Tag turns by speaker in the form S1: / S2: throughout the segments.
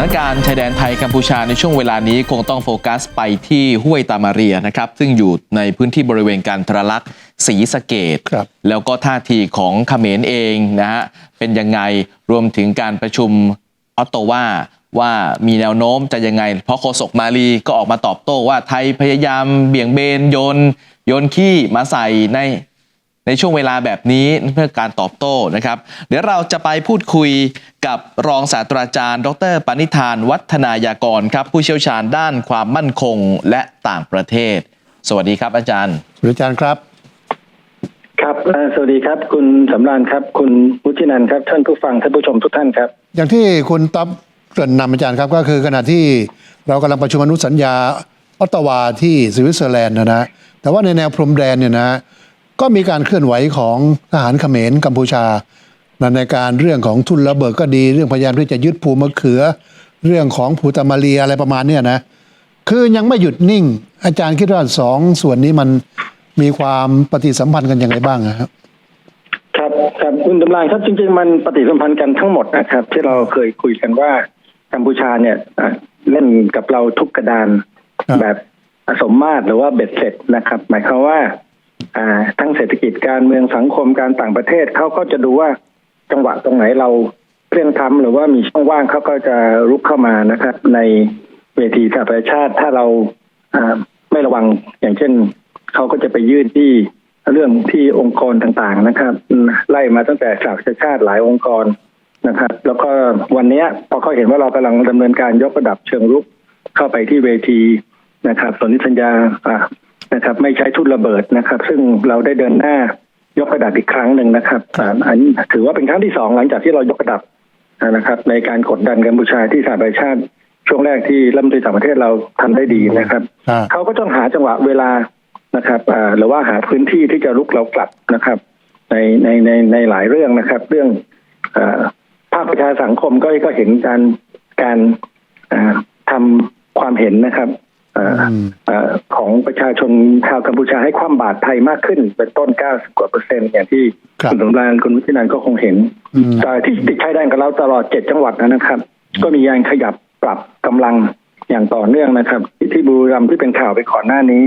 S1: านการณ์ชายแดนไทยกัมพูชาในช่วงเวลานี้คงต้องโฟกัสไปที่ห้วยตามาเรียนะครับ ซึ่งอยู่ในพื้นที่บริเวณการทรลักษณ์ศรีสะเกดแล้วก็ท่าทีของเขมรเองนะฮะเป็นยังไงรวมถึงการประชุมออตโตวาว่ามีแนวโน้มจะยังไง เพราะโฆษกมาลีก็ออกมาตอบโต้ว่าไทยพยายามเบี่ยงเบนโยนโยนขี้มาใส่ใน ในช่วงเวลาแบบนี้เพื่อการตอบโต้นะครับ เดี๋ยวเราจะไปพูดคุยกับรองศาสตราจารย์ ดรปณิธาน วัฒนายากรครับ ผู้เชี่ยวชาญด้านความมั่นคงและต่างประเทศ สวัสดีครับอาจารย์
S2: คุณอาจารย์ครับ
S3: ครับเอ่อสวัสดีครับ คุณสำรานครับ คุณวุฒินันท์ครับ ท่านผู้ฟังท่านผู้ชมทุกท่านครับ
S2: อย่างที่คุณต๊อบเกริ่นนำอาจารย์ครับก็คือขณะที่เรากำลังประชุมอนุสัญญาออตตาวาที่สวิตเซอร์แลนด์นะนะแต่ว่าในแนวพรมแดนเนี่ยนะ ก็มีการเคลื่อนไหวของทหารเขมรกัมพูชานะในการเรื่องของทุนระเบิดก็ดี เรื่องพยายามที่จะยึดภูมะเขือ เรื่องของภูตามาเรียอะไรประมาณเนี้ยนะคือยังไม่หยุดนิ่ง อาจารย์คิดว่าสองส่วนนี้มันมีความปฏิสัมพันธ์กันยังไงบ้างอะครับ
S3: ครับครับคุณสำรานครับจริง ๆ มันปฏิสัมพันธ์กันทั้งหมดนะครับ ที่เราเคยคุยกันว่ากัมพูชาเนี่ยอะเล่นกับเราทุกกระดาน
S2: ครับ
S3: แบบสมมาตรหรือว่าเบ็ดเสร็จนะครับ หมายความว่าอ่า ทั้งเศรษฐกิจการเมืองสังคมการต่างประเทศเขาก็จะดูว่าจังหวะตรงไหนเราเพียงทำหรือว่ามีช่องว่างเขาก็จะรุกเข้ามานะครับ ในเวทีสหประชาติถ้าเราไม่ระวังอย่างเช่นเขาก็จะไปยื่นที่เรื่องที่องค์กรต่างๆนะครับ ไล่มาตั้งแต่สหประชาชาติหลายองค์กรนะครับ แล้วก็วันนี้พอเขาเห็นว่าเรากำลังดำเนินการยกระดับเชิงรุกเข้าไปที่เวทีนะครับสนธิสัญญาอ่า นะครับ ไม่ใช้ทุนระเบิดนะครับ ซึ่งเราได้เดินหน้ายกระดับอีกครั้งหนึ่งนะครับอ่าอันนี้ถือว่าเป็นครั้งที่สองหลังจากที่เรายกระดับนะครับ ในการกดดันกัมพูชาที่สหประชาชาติช่วงแรกที่รัฐมนตรีต่างประเทศเราทำได้ดีนะครับ
S2: อ่า
S3: เขาก็ต้องหาจังหวะเวลานะครับอ่าหรือว่าหาพื้นที่ที่จะลุกเรากลับนะครับ ในในในในหลายเรื่องนะครับ เรื่องอาภาคประชาสังคมก็ก็เห็นการการอ่าทำความเห็นนะครับอ่า
S2: อืม
S3: อ่า ของประชาชนชาวกัมพูชาให้ความบาตรไทยมากขึ้น เป็นต้น 90 กว่าเปอร์เซ็นต์อย่างที่
S2: ครับ
S3: คุณสมรานคุณวิทินันท์ก็คงเห็น
S2: อืม
S3: แต่ที่ติดชายแดนกับเราตลอดเจ็ดจังหวัดนะครับ ก็มีการขยับปรับกำลังอย่างต่อเนื่องนะครับที่ที่บุรีรัมย์ที่เป็นข่าวไปก่อนหน้านี้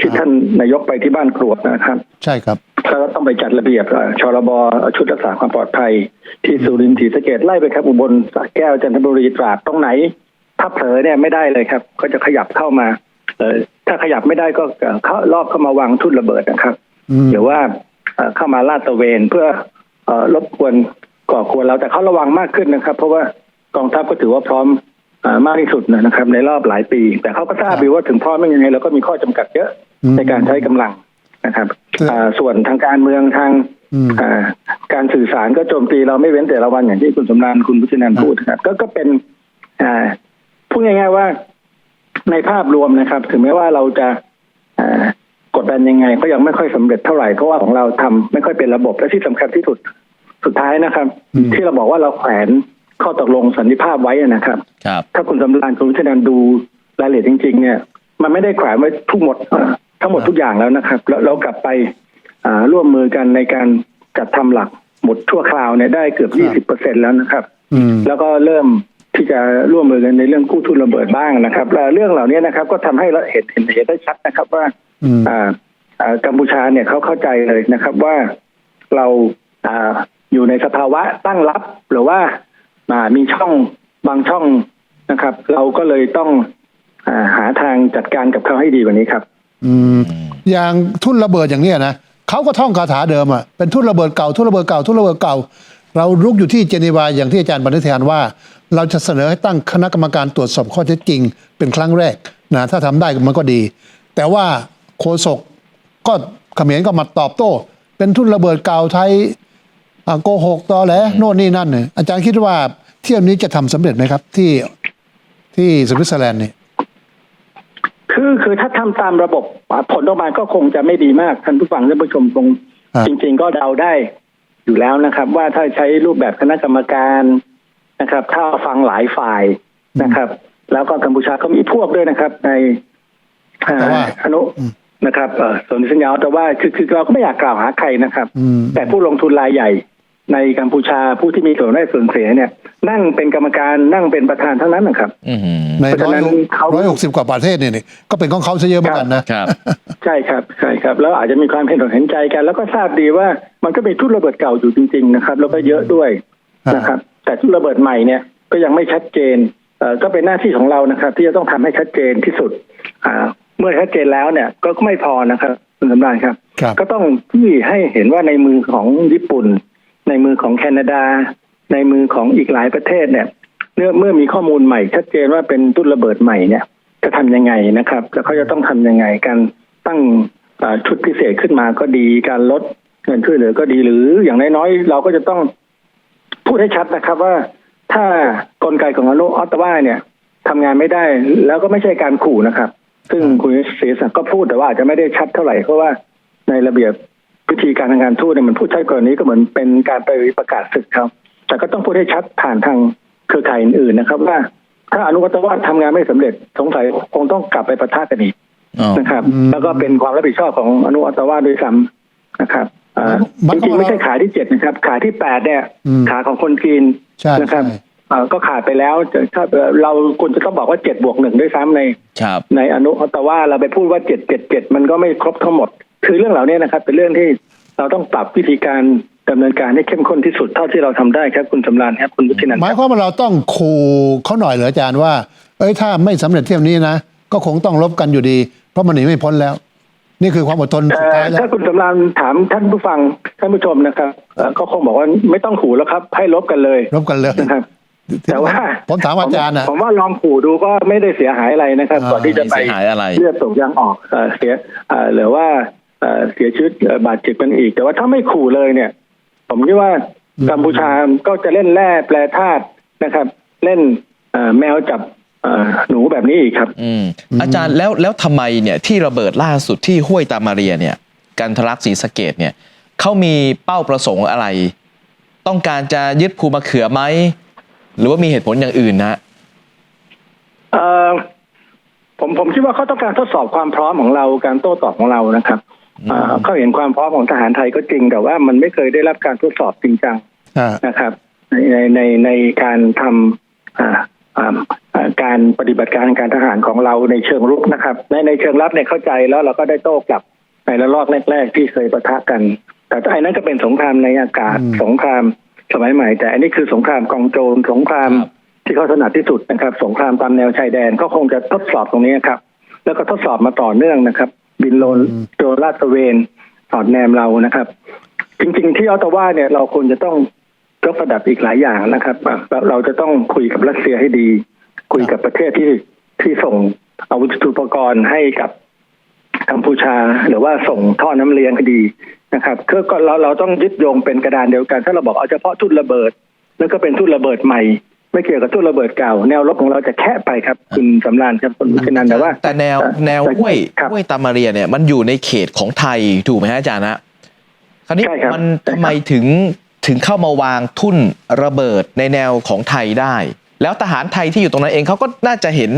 S3: ที่ท่านนายกไปที่บ้านกรวดนะครับ
S2: ใช่ครับ
S3: แล้วก็ต้องไปจัดระเบียบเอ่อชรบชุดรักษาความปลอดภัย ที่สุรินทร์ศรีสะเกดไล่ไปครับอุบลสระแก้วจันทบุรีตราดตรงไหน ถ้าเผลอเนี่ยไม่ได้เลยครับ ก็จะขยับเข้ามา เอ่อถ้าขยับไม่ได้ก็เอ่อเข้ารอบเข้ามาวางทุ่นระเบิดนะครับ
S2: อืม
S3: หรือว่าเอ่อเข้ามาลาดตระเวนเพื่อเอ่อรบกวนก่อกวนเราแต่เขาระวังมากขึ้นนะครับ เพราะว่ากองทัพก็ถือว่าพร้อมเอ่อมากที่สุดนะครับ ในรอบหลายปี แต่เขาก็ทราบ
S2: ครับ
S3: ดีว่าถึงพร้อมยังไงเราก็มีข้อจำกัดเยอะ
S2: อืม
S3: ในการใช้กำลังนะครับ
S2: คืออ่า
S3: ส่วนทางการเมืองทาง
S2: อืม
S3: อ่าการสื่อสารก็โจมตีเราไม่เว้นแต่ละวันอย่างที่คุณสมรานคุณพุทธินันท์พูดนะครับก็ก็เป็นอ่า พูดง่ายๆว่าในภาพรวมนะครับ ถึงแม้ว่าเราจะอ่ากดดันยังไง ก็ยังไม่ค่อยสำเร็จเท่าไหร่เพราะว่าของเราทำไม่ค่อยเป็นระบบและที่สำคัญที่สุดสุดท้ายนะครับ
S2: อืม
S3: ที่เราบอกว่าเราแขวนข้อตกลงสันติภาพไว้นะครับ
S1: ครับ
S3: ถ้าคุณสำรานคุณวิทยานันท์ดูรายละเอียดจริง ๆ เนี่ย มันไม่ได้แขวนไว้ทุกหมดเอ่อทั้งหมดทุกอย่างแล้วนะครับ แล้วเรากลับไปอ่าร่วมมือกันในการจัดทำหลักหมุดชั่วคราวเนี่ยได้เกือบ20เปอร์เซ็นแล้วนะครับ
S2: อืม
S3: แล้วก็เริ่ม ที่จะร่วมมือกันในเรื่องกู้ทุนระเบิดบ้างนะครับแล้วเรื่องเหล่านี้นะครับ ก็ทำให้เราเห็นเห็นเห็นได้ชัดนะครับว่า
S2: อืม
S3: อ่าอ่ากัมพูชาเนี่ยเขาเข้าใจเลยนะครับว่าเราอ่าอยู่ในสภาวะตั้งรับ หรือว่าอ่ามีช่องบางช่องนะครับ เราก็เลยต้องอาหาทางจัดการกับเขาให้ดีกว่านี้ครับ
S2: อืม อย่างทุ่นระเบิดอย่างเนี้ยนะเขาก็ท่องคาถาเดิมอะเป็นทุ่นระเบิดเก่าทุ่นระเบิดเก่าทุ่นระเบิดเก่า เรารุกอยู่ที่เจนีวาอย่างที่อาจารย์บรรณิธานว่า เราจะเสนอให้ตั้งคณะกรรมการตรวจสอบข้อเท็จจริง เป็นครั้งแรกนะถ้าทำได้มันก็ดี แต่ว่าโฆษกก็เขมรก็มาตอบโต้ เป็นทุ่นระเบิดเก่าไทยอ่าโกหกตอแหลโน่นนี่นั่นเนี่ยอาจารย์คิดว่าเที่ยวนี้จะทำสำเร็จไหมครับ ที่ที่สวิตเซอร์แลนด์เนี่ย
S3: คือคือถ้าทำตามระบบอ่าผลออกมาก็คงจะไม่ดีมากท่านผู้ฟังท่านผู้ชมคง
S2: ครับ
S3: จริง ๆ ก็เดาได้อยู่แล้วนะครับ ว่าถ้าใช้รูปแบบคณะกรรมการ นะครับ ถ้าฟังหลายฝ่ายนะครับ แล้วก็กัมพูชาก็มีพวกด้วยนะครับ ในอ่า
S2: แต่ว่า
S3: อนุนะครับเอ่อสนธิสัญญาแต่ว่าคือคือเราก็ไม่อยากกล่าวหาใครนะครับ
S2: อืม
S3: แต่ผู้ลงทุนรายใหญ่ ในกัมพูชาผู้ที่มีส่วนได้ส่วนเสียเนี่ย นั่งเป็นกรรมการนั่งเป็นประธานทั้งนั้นนะครับ
S1: อือหือ
S2: ใน
S3: เพราะ
S2: ร้
S3: ฉะ
S2: อย
S3: นั้นเขา
S2: ร้อยหกสิบกว่าประเทศเนี่ยนี่ก็เป็นของเขาซะเยอะเหมือนกันนะ
S1: ครับ
S3: ใช่ครับใช่ครับ แล้วอาจจะมีความเห็นอกเห็นใจกัน แล้วก็ทราบดีว่ามันก็มีทุ่นระเบิดเก่าอยู่จริง ๆ นะครับ แล้วก็เยอะด้วย
S2: ครับ
S3: นะครับ แต่ทุ่นระเบิดใหม่เนี่ยก็ยังไม่ชัดเจนเอ่อก็เป็นหน้าที่ของเรานะครับ ที่จะต้องทำให้ชัดเจนที่สุดอ่าเมื่อชัดเจนแล้วเนี่ยก็ไม่พอนะครับคุณสำราญครับ
S2: ครับ
S3: ก็ต้องที่ให้เห็นว่าในมือของญี่ปุ่น ในมือของแคนาดา ในมือของอีกหลายประเทศเนี่ยเมื่อเมื่อมีข้อมูลใหม่ ชัดเจนว่าเป็นตุ้นระเบิดใหม่เนี่ย จะทำยังไงนะครับ แล้วเขาจะต้องทำยังไงการตั้งอ่าชุดพิเศษขึ้นมาก็ดีการลดเงินช่วยเหลือก็ดีหรืออย่างน้อยๆเราก็จะต้อง พูดให้ชัดนะครับว่าถ้ากลไกของอนุออตตาวาเนี่ยทำงานไม่ได้แล้วก็ไม่ใช่การขู่นะครับ ซึ่งคุณศรีศักดิ์ก็พูดแต่ว่าอาจจะไม่ได้ชัดเท่าไหร่เพราะว่าในระเบียบวิธีการทางการทูตเนี่ยมันพูดชัดกว่านี้ก็เหมือนเป็นการไปประกาศศึกครับ แต่ก็ต้องพูดให้ชัดผ่านทางเครือข่ายอื่นๆนะครับ ว่าถ้าอนุวัตวาทำงานไม่สำเร็จสงสัยคงต้องกลับไปประทะกันอีก
S1: อ๋อ
S3: นะครับ
S2: อืม
S3: แล้วก็เป็นความรับผิดชอบของอนุวัตวาด้วยซ้ำนะครับอ่า
S2: มัน
S3: จ
S2: ก็
S3: ริงๆไม่ใช่ขาที่เจ็ดนะครับ ขาที่แปดเนี่ย
S2: อืม
S3: ขาของคนจีน
S2: ใช่
S3: นะครับ
S2: ใช่
S3: อ่าก็ขาดไปแล้วถ้าเราควรจะต้องบอกว่าเจ็ดบวกหนึ่งด้วยซ้ำใน
S1: ครับ
S3: ในอนุอัตว่าเราไปพูดว่าเจ็ดเจ็ดเจ็ดมันก็ไม่ครบทั้งหมด คือเรื่องเหล่านี้นะครับ เป็นเรื่องที่เราต้องปรับวิธีการดำเนินการให้เข้มข้นที่สุดเท่าที่เราทำได้ครับคุณสำราญครับคุณวุฒินันท์
S2: หมายความว่าเราต้องขู่เขาหน่อยเหรออาจารย์ว่า เอ้ยถ้าไม่สำเร็จเที่ยวนี้นะก็คงต้องลบกันอยู่ดี เพราะมันหนีไม่พ้นแล้ว นี่คือความอดทนสุดท้าย
S3: เอ่อ
S2: แล้ว
S3: ถ้าคุณสำราญถามท่านผู้ฟังท่านผู้ชมนะครับเอ่อก็คงบอกว่าไม่ต้องขู่แล้วครับ ให้ลบกันเลย
S2: ลบกันเลย
S3: นะครับแต่ว่า
S2: ผมถามอาจารย์นะ
S3: ผมว่าลองขู่ดูก็ไม่ได้เสียหายอะไรนะครับ
S2: อ่า
S3: ก่อนที่จะไป
S1: ไม่เสียหายอะไร
S3: เลือดตกยางออกเอ่อเสียเอ่อหรือว่าเอ่อเสียชีวิตเอ่อบาดเจ็บกันอีก แต่ว่าถ้าไม่ขู่เลยเนี่ย ผมคิดว่ากัมพูชาก็จะเล่นแร่แปรธาตุนะครับ เล่นเอ่อแมวจับเอ่อ หนูแบบนี้อีกครับ
S1: อืมอาจารย์แล้วแล้วทำไมเนี่ยที่ระเบิดล่าสุดที่ห้วยตามาเรียเนี่ย กันทะลักศรีสะเกดเนี่ยเขามีเป้าประสงค์อะไร ต้องการจะยึดภูมะเขือไหมหรือว่ามีเหตุผลอย่างอื่นนะ
S3: เอ่อผมผมคิดว่าเขาต้องการทดสอบความพร้อมของเราการโต้ตอบของเรานะครับเอ่อเขาเห็นความพร้อมของทหารไทยก็จริง แต่ว่ามันไม่เคยได้รับการทดสอบจริงจัง
S2: อ่า
S3: นะครับ ในในในในการทำอ่าอ่าอ่า การปฏิบัติการการทหารของเราในเชิงรุกนะครับในในเชิงรับเนี่ยเข้าใจแล้วเราก็ได้โต้กลับในระลอกแรก ๆ ที่เคยปะทะกัน แต่ไอ้นั้นก็เป็นสงครามในอากาศ
S2: อืม
S3: สงครามสมัยใหม่ แต่อันนี้คือสงครามกองโจรสงคราม
S1: ครับ
S3: ที่เขาถนัดที่สุดนะครับ สงครามตามแนวชายแดนก็คงจะทดสอบตรงนี้ครับ แล้วก็ทดสอบมาต่อเนื่องนะครับ บินโลนโดรนลาดตระเวนสอดแนมเรานะครับ จริง ๆ ที่ออตตาวาเนี่ยเราควรจะต้องยกระดับอีกหลายอย่างนะครับอะเราเราจะต้องคุยกับรัสเซียให้ดี คุยกับประเทศที่ที่ส่งอาวุธยุทโธปกรณ์ให้กับกัมพูชา หรือว่าส่งท่อน้ำเลี้ยงให้ดีนะครับคือก็เราเราต้องยึดโยงเป็นกระดานเดียวกัน ถ้าเราบอกเอาเฉพาะทุ่นระเบิด แล้วก็เป็นทุ่นระเบิดใหม่ ไม่เกี่ยวกับทุ่นระเบิดเก่า แนวรบของเราจะแค่ไปครับคุณสำรานครับคุณวุฒินันท์แต่ว่า
S1: แต่แนวแนวห้วย
S3: ครับ
S1: ห้วยตามาเรียเนี่ยมันอยู่ในเขตของไทยถูกไหมฮะอาจารย์นะคราวนี้
S3: ใช่ครับ
S1: มัน
S3: ใช่ครับ
S1: ทำไมถึงถึงเข้ามาวางทุ่นระเบิดในแนวของไทยได้ แล้วทหารไทยที่อยู่ตรงนั้นเองเขาก็น่าจะเห็น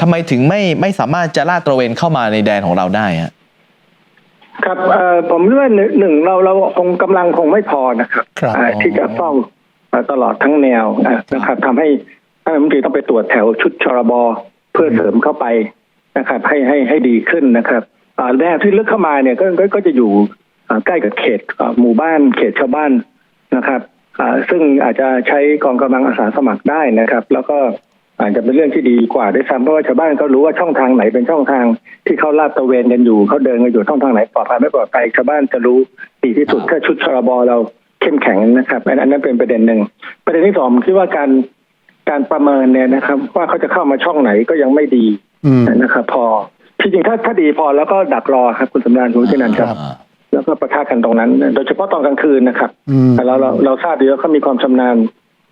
S1: ทำไมถึงไม่ไม่สามารถจะลาดตระเวนเข้ามาในแดนของเราได้ฮะ
S3: ครับเอ่อผมคิดว่าหนึ่งหนึ่งเราเราคงกำลังคงไม่พอนะครับ
S2: ครับ
S3: อ่าที่จะเฝ้าอ่าตลอดทั้งแนวอะนะครับทำให้ท่านรัฐมนตรีต้องไปตรวจแถวชุดชรบเพื่อเสริมเข้าไปนะครับ ให้ให้ให้ดีขึ้นนะครับอ่าแนวที่ลึกเข้ามาเนี่ยก็ก็ก็จะอยู่อ่าใกล้กับเขตอ่าหมู่บ้านเขตชาวบ้านนะครับอ่า ซึ่งอาจจะใช้กองกำลังอาสาสมัครได้นะครับ แล้วก็อาจจะเป็นเรื่องที่ดีกว่าด้วยซ้ำเพราะว่าชาวบ้านก็รู้ว่าช่องทางไหนเป็นช่องทางที่เขาลาดตระเวนกันอยู่เขาเดินกันอยู่ช่องทางไหนปลอดภัยไม่ปลอดภัยชาวบ้านจะรู้ดีที่สุดถ้าชุดชรบเราเข้มแข็งนะครับอันนั้นเป็นประเด็นหนึ่งประเด็นที่สองคิดว่าการการประเมินเนี่ยนะครับ ว่าเขาจะเข้ามาช่องไหนก็ยังไม่ดีนะครับ พอที่จริงถ้าถ้าดีพอแล้วก็ดักรอครับคุณสำราญคุณชินันครับ แล้วก็ประทะกันตรงนั้น โดยเฉพาะตอนกลางคืนนะครับ
S2: อืม
S3: แต่เราเราเราทราบดีว่าเขามีความชำนาญ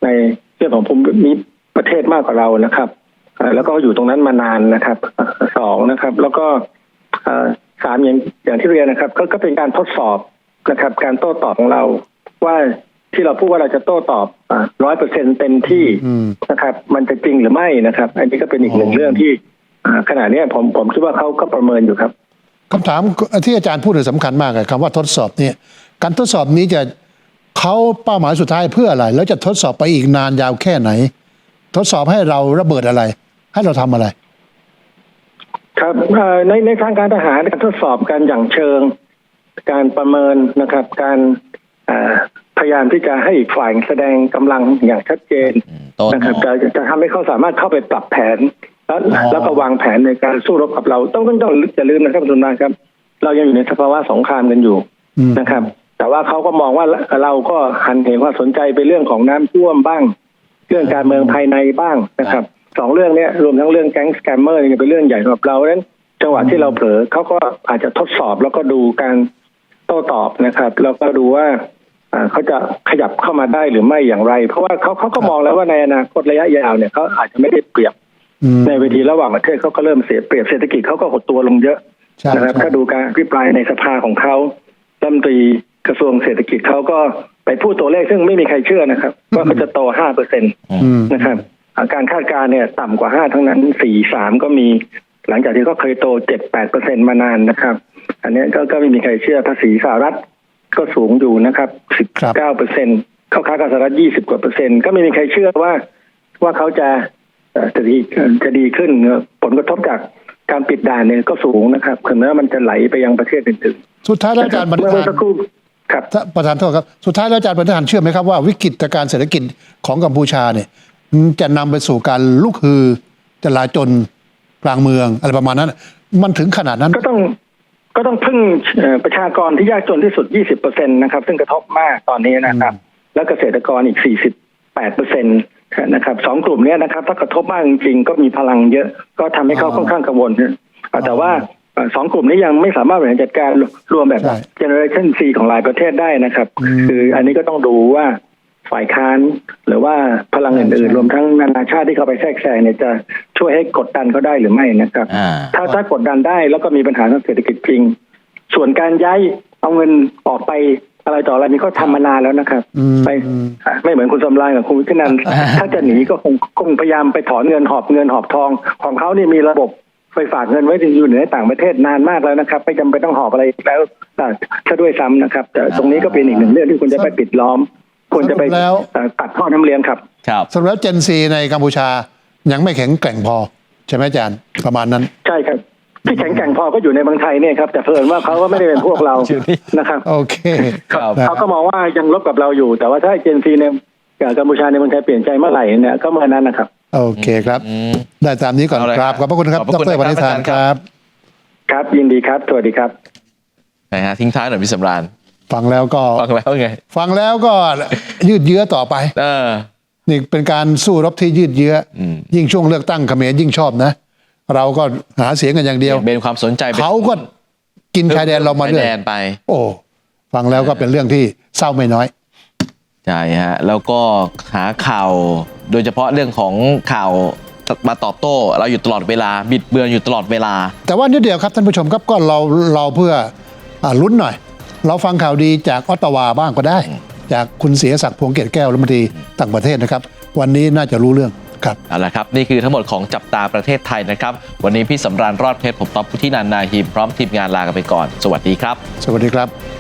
S3: ในเรื่องของภูมิประเทศมากกว่าเรานะครับเอ่อแล้วก็อยู่ตรงนั้นมานานนะครับเอ่อสองนะครับ แล้วก็เอ่อสามอย่างอย่างที่เรียนนะครับ ก็ก็เป็นการทดสอบนะครับ การโต้ตอบของเราว่าที่เราพูดว่าเราจะโต้ตอบร้อยเปอร์เซ็นเต็มที่
S2: อืม
S3: นะครับ มันจะจริงหรือไม่นะครับ อันนี้ก็เป็นอีกหนึ่ง
S2: อ๋อ
S3: เรื่องที่อ่าขณะเนี้ยผมผมคิดว่าเขาก็ประเมินอยู่ครับ
S2: คำถามที่อาจารย์พูดเนี่ยสำคัญมากเลยคำว่าทดสอบเนี่ยการทดสอบนี้จะเขาเป้าหมายสุดท้ายเพื่ออะไร แล้วจะทดสอบไปอีกนานยาวแค่ไหน ทดสอบให้เราระเบิดอะไร ให้เราทำอะไร
S3: ครับเอ่อในในทางการทหารการทดสอบการอย่างเชิง การประเมินนะครับ การเอ่อพยายามที่จะให้อีกฝ่ายแสดงกำลังอย่างชัดเจน
S1: อืมโต้ต
S3: นะครับ
S1: อบ
S3: จะจะทำให้เขาสามารถเข้าไปปรับแผน แล้ว
S2: อ๋อ
S3: แล้วก็วางแผนในการสู้รบกับเรา ต้องต้องต้องอย่าลืมนะครับคุณนาครับ เรายังอยู่ในสภาวะสงครามกันอยู่
S2: อืม
S3: นะครับ แต่ว่าเขาก็มองว่าเราก็หันเหว่าสนใจไปเรื่องของน้ำท่วมบ้าง เรื่องการเมืองภายในบ้างนะครับสองเรื่องเนี้ยรวมทั้งเรื่องแก๊งสแกมเมอร์เนี่ยเป็นเรื่องใหญ่สำหรับเราดังนั้นจังหวะที่เราเผลอเขาก็อาจจะทดสอบแล้วก็ดูการโต้ตอบนะครับแล้วก็ดูว่าอ่าเขาจะขยับเข้ามาได้หรือไม่อย่างไร เพราะว่าเขาเขาก็มองแล้วว่าในอนาคตระยะยาวเนี่ยเขาอาจจะไม่ได้เปรียบ
S2: อืม
S3: ในเวทีระหว่างประเทศเขาก็เริ่มเสียเปรียบเศรษฐกิจเขาก็หดตัวลงเยอะ
S2: ใช่
S3: นะครับ
S2: ใช่
S3: ถ้าดูการอภิปรายในสภาของเขารัฐมนตรีกระทรวงเศรษฐกิจเขาก็ไปพูดตัวเลขซึ่งไม่มีใครเชื่อนะครับ ว่าเขาจะโตห้าเปอร์เซ็นต์
S2: อืม
S3: นะครับอ่าการคาดการณ์เนี่ยต่ำกว่าห้าทั้งนั้นสี่สามก็มีหลังจากที่เขาเคยโตเจ็ดแปดเปอร์เซ็นมานานนะครับ อันเนี้ยก็ก็ไม่มีใครเชื่อภาษีสหรัฐก็สูงอยู่นะครับสิบ
S2: ครับ
S3: เก้าเปอร์เซ็นเข้าค้ากับสหรัฐยี่สิบกว่าเปอร์เซ็นต์ก็ไม่มีใครเชื่อว่าว่าเขาจะเอ่อ จะดีจะดีขึ้นเนอะผลกระทบจากการปิดด่านเนี่ยก็สูงนะครับถึงแม้ว่ามันจะไหลไปยังประเทศอื่น
S2: สุดท้าย
S3: ๆ
S2: แล้วอาจารย์บรร
S3: เมื่อ
S2: ทา
S3: เมื่อนสักครู่ครับ
S2: ถ้าประธานโทษครับสุดท้ายแล้วอาจารย์บรรทานเชื่อไหมครับว่าวิกฤตการณ์เศรษฐกิจของกัมพูชาเนี่ยจะนำไปสู่การลุกฮือจลาจลกลางเมืองอะไรประมาณนั้น มันถึงขนาดนั้น
S3: ก็ต้องก็ต้องพึ่งเอ่อประชากรที่ยากจนที่สุด 20เปอร์เซ็นต์นะครับ ซึ่งกระทบมากตอนนี้นะครับ แล้วเกษตรกรอีก 48เปอร์เซ็นต์ นะครับสองกลุ่มเนี้ยนะครับ ถ้ากระทบมากจริงๆก็มีพลังเยอะ ก็ทำให้เขา
S2: อ๋อ
S3: ค่อนข้างกังวลนะอ่าแต่ว่าเอ่อสองกลุ่มนี้ยังไม่สามารถบริหารจัดการรวมแบบ
S2: ใช่
S3: generation C ของหลายประเทศได้นะครับ
S2: อืม
S3: คืออันนี้ก็ต้องดูว่าฝ่ายค้านหรือว่าพลังอื่น
S2: ใช่
S3: ๆรวมทั้งนานาชาติที่เข้าไปแทรกแซงเนี่ยจะช่วยให้กดดันเขาได้หรือไม่นะครับ
S1: อ่า
S3: ถ้าถ้ากดดันได้แล้วก็มีปัญหาทางเศรษฐกิจจริง ส่วนการย้ายเอาเงินออกไป อะไรต่ออะไรนี่ก็ทำมานานแล้วนะครับ
S2: อืม
S3: ไปไม่เหมือนคุณสำรานกับคุณวิทยนันท์ถ้าจะหนีก็คงคงพยายามไปถอนเงินหอบเงินหอบทอง ของเขานี่มีระบบไปฝากเงินไว้อยู่ในต่างประเทศนานมากแล้วนะครับไม่จำเป็นต้องหอบอะไรอีกแล้วแต่ถ้าด้วยซ้ำนะครับ แต่ตรงนี้ก็เป็นอีกหนึ่งเรื่องที่ควรจะไปปิดล้อมควรจะไป
S2: สรุปแล้ว
S3: เอ่อตัดท่อน้ำเลี้ยงครับ
S1: ครับ
S2: สรุปแล้วเจนซีในกัมพูชายังไม่แข็งแกร่งพอ ใช่ไหมอาจารย์ประมาณนั้น
S3: ใช่ครับ ที่แข็งแกร่งพอก็อยู่ในเมืองไทยเนี่ยครับแต่เพิ่นว่าเขาก็ไม่ได้เป็นพวกเรา
S1: อยู่นี่
S3: นะครับ
S2: โอเค
S1: ครับ
S2: นะ
S3: เขาก็มองว่ายังลบกับเราอยู่ แต่ว่าถ้าเจนซีเนี่ยกับกัมพูชาในเมืองไทยเปลี่ยนใจเมื่อไหร่เนี่ยก็เมื่อนั้นนะครับ
S2: โอเคครับ
S1: อืม
S2: ได้ตามนี้ก่อน
S1: เอาเลย
S2: ครับ
S1: ค
S2: ข
S1: รั
S2: อบบพระคุณครับ
S1: ขอบพระคุณ
S2: ดรวันนิธาน
S1: นะครับอาจารย์
S2: ค
S1: ครั
S2: รับบ
S3: ครับยินดีครับสวัสดีครับ
S1: นะฮะทิ้งท้ายหน่อยพี่สำราญ
S2: ฟังแล้วก็
S1: ฟังแล้วไง
S2: ฟังแล้วก็ยืดเยื้อต่อไป
S1: เออ
S2: นี่เป็นการสู้รบที่ยืดเยื้ออ
S1: ม
S2: ยิ่งช่วงเลือกตั้งเขมรยิ่งชอบนะ เราก็หาเสียงกันอย่างเดียว
S1: เบนความสนใจไป
S2: เขาก็กินชายแดนเรามา
S1: ชาย
S2: เรื่อย
S1: แดนไป
S2: โอ้ฟังแล้วก็เป็นเรื่องที่เศร้าไม่น้อย
S1: ใช่ฮะแล้วก็หาข่าวโดยเฉพาะเรื่องของข่าวมาตอบโต้ เราอยู่ตลอดเวลา บิดเบือนอยู่ตลอดเวลา
S2: แต่ว่านิดเดียวครับท่านผู้ชมครับก็เราเราเพื่ออาลุ้นหน่อย เราฟังข่าวดีจากออตตาวาบ้างก็ได้ จากคุณเสียศักดิ์พวงเกตแก้วรัฐมนตรีต่างประเทศนะครับ วันนี้น่าจะรู้เรื่อง ครับ
S1: เอาละครับ นี่คือทั้งหมดของจับตาประเทศไทยนะครับ วันนี้พี่สำราญรอดเพชรผมต๊อบพุทธินันท์นาฮิมพร้อมทีมงานลากันไปก่อน สวัสดีครับ
S2: สวัสดีครับ